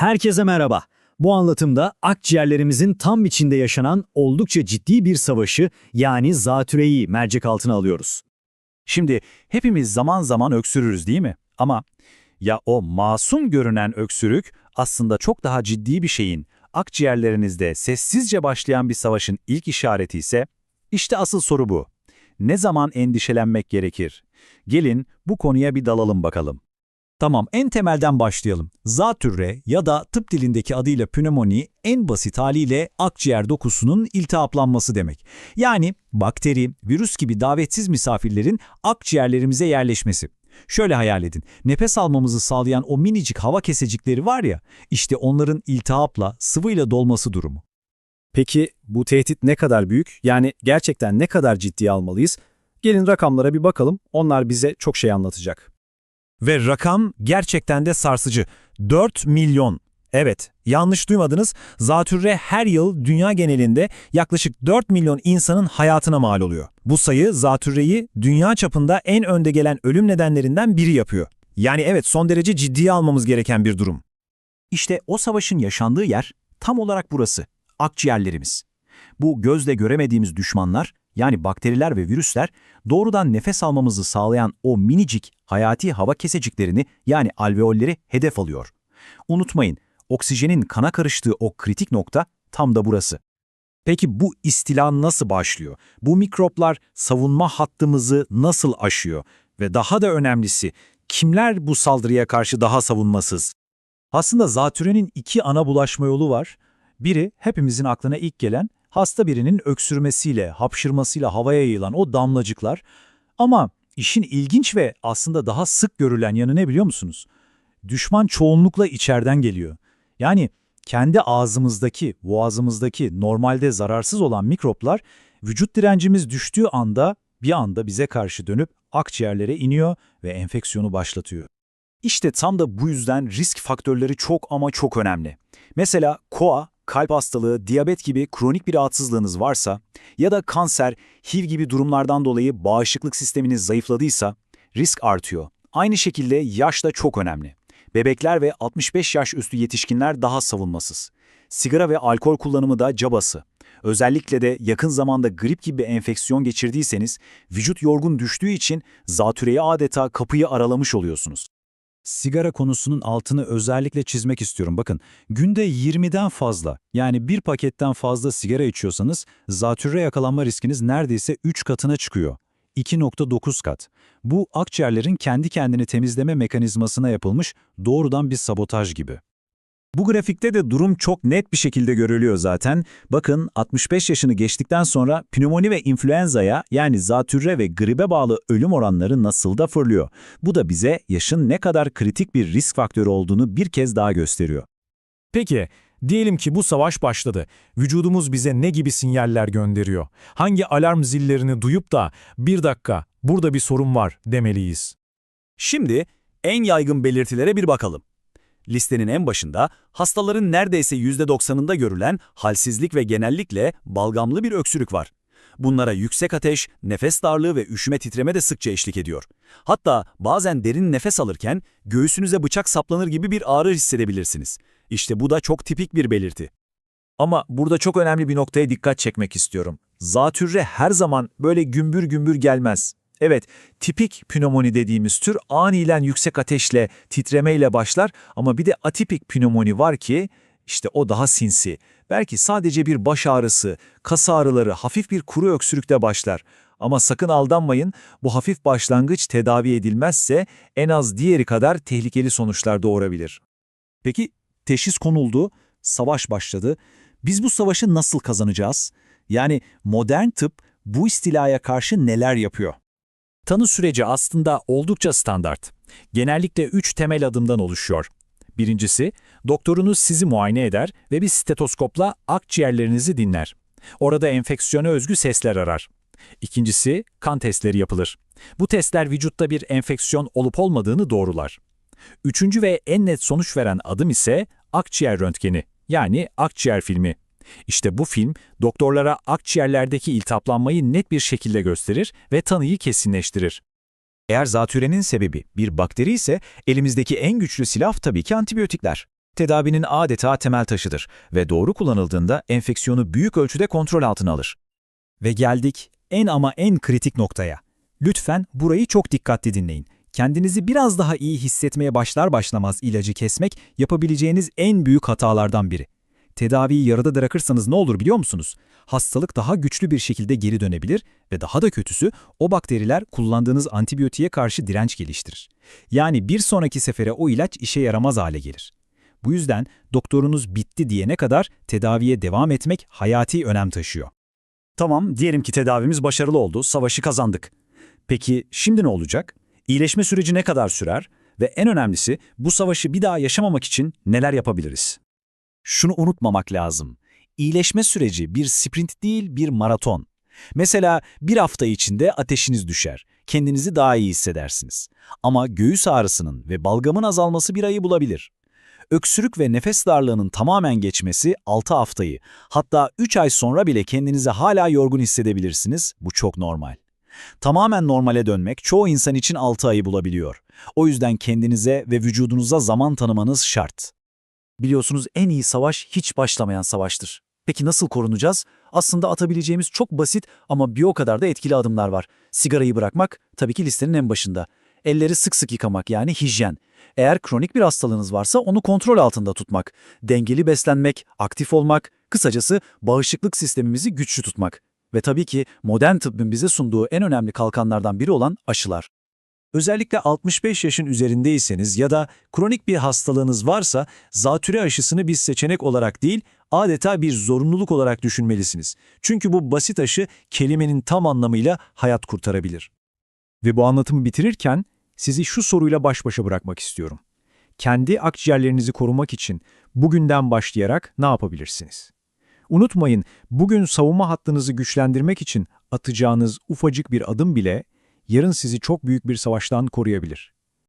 Herkese merhaba. Bu anlatımda akciğerlerimizin tam içinde yaşanan oldukça ciddi bir savaşı yani zatüreyi mercek altına alıyoruz. Şimdi hepimiz zaman zaman öksürürüz değil mi? Ama ya o masum görünen öksürük aslında çok daha ciddi bir şeyin, akciğerlerinizde sessizce başlayan bir savaşın ilk işareti ise, işte asıl soru bu. Ne zaman endişelenmek gerekir? Gelin bu konuya bir dalalım bakalım. Tamam, en temelden başlayalım. Zatürre ya da tıp dilindeki adıyla pnömoni en basit haliyle akciğer dokusunun iltihaplanması demek. Yani bakteri, virüs gibi davetsiz misafirlerin akciğerlerimize yerleşmesi. Şöyle hayal edin, nefes almamızı sağlayan o minicik hava kesecikleri var ya, işte onların iltihapla, sıvıyla dolması durumu. Peki bu tehdit ne kadar büyük? Yani gerçekten ne kadar ciddiye almalıyız? Gelin rakamlara bir bakalım. Onlar bize çok şey anlatacak. Ve rakam gerçekten de sarsıcı. 4 milyon. Evet, yanlış duymadınız. Zatürre her yıl dünya genelinde yaklaşık 4 milyon insanın hayatına mal oluyor. Bu sayı zatürreyi dünya çapında en önde gelen ölüm nedenlerinden biri yapıyor. Yani evet son derece ciddiye almamız gereken bir durum. İşte o savaşın yaşandığı yer tam olarak burası, akciğerlerimiz. Bu gözle göremediğimiz düşmanlar, yani bakteriler ve virüsler, doğrudan nefes almamızı sağlayan o minicik hayati hava keseciklerini yani alveolleri hedef alıyor. Unutmayın, oksijenin kana karıştığı o kritik nokta tam da burası. Peki bu istila nasıl başlıyor? Bu mikroplar savunma hattımızı nasıl aşıyor? Ve daha da önemlisi, kimler bu saldırıya karşı daha savunmasız? Aslında zatürenin iki ana bulaşma yolu var. Biri hepimizin aklına ilk gelen hasta birinin öksürmesiyle, hapşırmasıyla havaya yayılan o damlacıklar. Ama işin ilginç ve aslında daha sık görülen yanı ne biliyor musunuz? Düşman çoğunlukla içeriden geliyor. Yani kendi ağzımızdaki, boğazımızdaki normalde zararsız olan mikroplar vücut direncimiz düştüğü anda bir anda bize karşı dönüp akciğerlere iniyor ve enfeksiyonu başlatıyor. İşte tam da bu yüzden risk faktörleri çok ama çok önemli. Mesela koa, kalp hastalığı, diyabet gibi kronik bir rahatsızlığınız varsa ya da kanser, HIV gibi durumlardan dolayı bağışıklık sisteminiz zayıfladıysa risk artıyor. Aynı şekilde yaş da çok önemli. Bebekler ve 65 yaş üstü yetişkinler daha savunmasız. Sigara ve alkol kullanımı da cabası. Özellikle de yakın zamanda grip gibi enfeksiyon geçirdiyseniz vücut yorgun düştüğü için zatürreyi adeta kapıyı aralamış oluyorsunuz. Sigara konusunun altını özellikle çizmek istiyorum. Bakın, günde 20'den fazla, yani bir paketten fazla sigara içiyorsanız zatürre yakalanma riskiniz neredeyse 3 katına çıkıyor. 2.9 kat. Bu akciğerlerin kendi kendini temizleme mekanizmasına yapılmış doğrudan bir sabotaj gibi. Bu grafikte de durum çok net bir şekilde görülüyor zaten. Bakın 65 yaşını geçtikten sonra pnömoni ve influenza'ya yani zatürre ve gribe bağlı ölüm oranları nasıl da fırlıyor. Bu da bize yaşın ne kadar kritik bir risk faktörü olduğunu bir kez daha gösteriyor. Peki, diyelim ki bu savaş başladı. Vücudumuz bize ne gibi sinyaller gönderiyor? Hangi alarm zillerini duyup da bir dakika burada bir sorun var demeliyiz? Şimdi en yaygın belirtilere bir bakalım. Listenin en başında hastaların neredeyse %90'ında görülen halsizlik ve genellikle balgamlı bir öksürük var. Bunlara yüksek ateş, nefes darlığı ve üşüme titreme de sıkça eşlik ediyor. Hatta bazen derin nefes alırken göğsünüze bıçak saplanır gibi bir ağrı hissedebilirsiniz. İşte bu da çok tipik bir belirti. Ama burada çok önemli bir noktaya dikkat çekmek istiyorum. Zatürre her zaman böyle gümbür gümbür gelmez. Evet, tipik pnömoni dediğimiz tür aniden yüksek ateşle, titremeyle başlar ama bir de atipik pnömoni var ki işte o daha sinsi. Belki sadece bir baş ağrısı, kas ağrıları, hafif bir kuru öksürükte başlar. Ama sakın aldanmayın, bu hafif başlangıç tedavi edilmezse en az diğeri kadar tehlikeli sonuçlar doğurabilir. Peki teşhis konuldu, savaş başladı. Biz bu savaşı nasıl kazanacağız? Yani modern tıp bu istilaya karşı neler yapıyor? Tanı süreci aslında oldukça standart. Genellikle üç temel adımdan oluşuyor. Birincisi, doktorunuz sizi muayene eder ve bir stetoskopla akciğerlerinizi dinler. Orada enfeksiyona özgü sesler arar. İkincisi, kan testleri yapılır. Bu testler vücutta bir enfeksiyon olup olmadığını doğrular. Üçüncü ve en net sonuç veren adım ise akciğer röntgeni, yani akciğer filmi. İşte bu film doktorlara akciğerlerdeki iltihaplanmayı net bir şekilde gösterir ve tanıyı kesinleştirir. Eğer zatürenin sebebi bir bakteri ise elimizdeki en güçlü silah tabii ki antibiyotikler. tedavinin adeta temel taşıdır ve doğru kullanıldığında enfeksiyonu büyük ölçüde kontrol altına alır. Ve geldik en ama en kritik noktaya. Lütfen burayı çok dikkatli dinleyin. Kendinizi biraz daha iyi hissetmeye başlar başlamaz ilacı kesmek yapabileceğiniz en büyük hatalardan biri. Tedaviyi yarıda bırakırsanız ne olur biliyor musunuz? Hastalık daha güçlü bir şekilde geri dönebilir ve daha da kötüsü o bakteriler kullandığınız antibiyotiğe karşı direnç geliştirir. Yani bir sonraki sefere o ilaç işe yaramaz hale gelir. Bu yüzden doktorunuz bitti diyene kadar tedaviye devam etmek hayati önem taşıyor. Tamam, diyelim ki tedavimiz başarılı oldu, savaşı kazandık. Peki şimdi ne olacak? İyileşme süreci ne kadar sürer? Ve en önemlisi bu savaşı bir daha yaşamamak için neler yapabiliriz? Şunu unutmamak lazım. İyileşme süreci bir sprint değil bir maraton. Mesela bir hafta içinde ateşiniz düşer, kendinizi daha iyi hissedersiniz. Ama göğüs ağrısının ve balgamın azalması bir ayı bulabilir. Öksürük ve nefes darlığının tamamen geçmesi 6 haftayı, hatta 3 ay sonra bile kendinizi hala yorgun hissedebilirsiniz, bu çok normal. Tamamen normale dönmek çoğu insan için 6 ayı bulabiliyor. O yüzden kendinize ve vücudunuza zaman tanımanız şart. Biliyorsunuz en iyi savaş hiç başlamayan savaştır. Peki nasıl korunacağız? Aslında atabileceğimiz çok basit ama bir o kadar da etkili adımlar var. Sigarayı bırakmak tabii ki listenin en başında. Elleri sık sık yıkamak yani hijyen. Eğer kronik bir hastalığınız varsa onu kontrol altında tutmak. Dengeli beslenmek, aktif olmak, kısacası bağışıklık sistemimizi güçlü tutmak. Ve tabii ki modern tıbbın bize sunduğu en önemli kalkanlardan biri olan aşılar. Özellikle 65 yaşın üzerindeyseniz ya da kronik bir hastalığınız varsa zatüre aşısını bir seçenek olarak değil, adeta bir zorunluluk olarak düşünmelisiniz. Çünkü bu basit aşı kelimenin tam anlamıyla hayat kurtarabilir. Ve bu anlatımı bitirirken sizi şu soruyla baş başa bırakmak istiyorum. Kendi akciğerlerinizi korumak için bugünden başlayarak ne yapabilirsiniz? Unutmayın, bugün savunma hattınızı güçlendirmek için atacağınız ufacık bir adım bile yarın sizi çok büyük bir savaştan koruyabilir.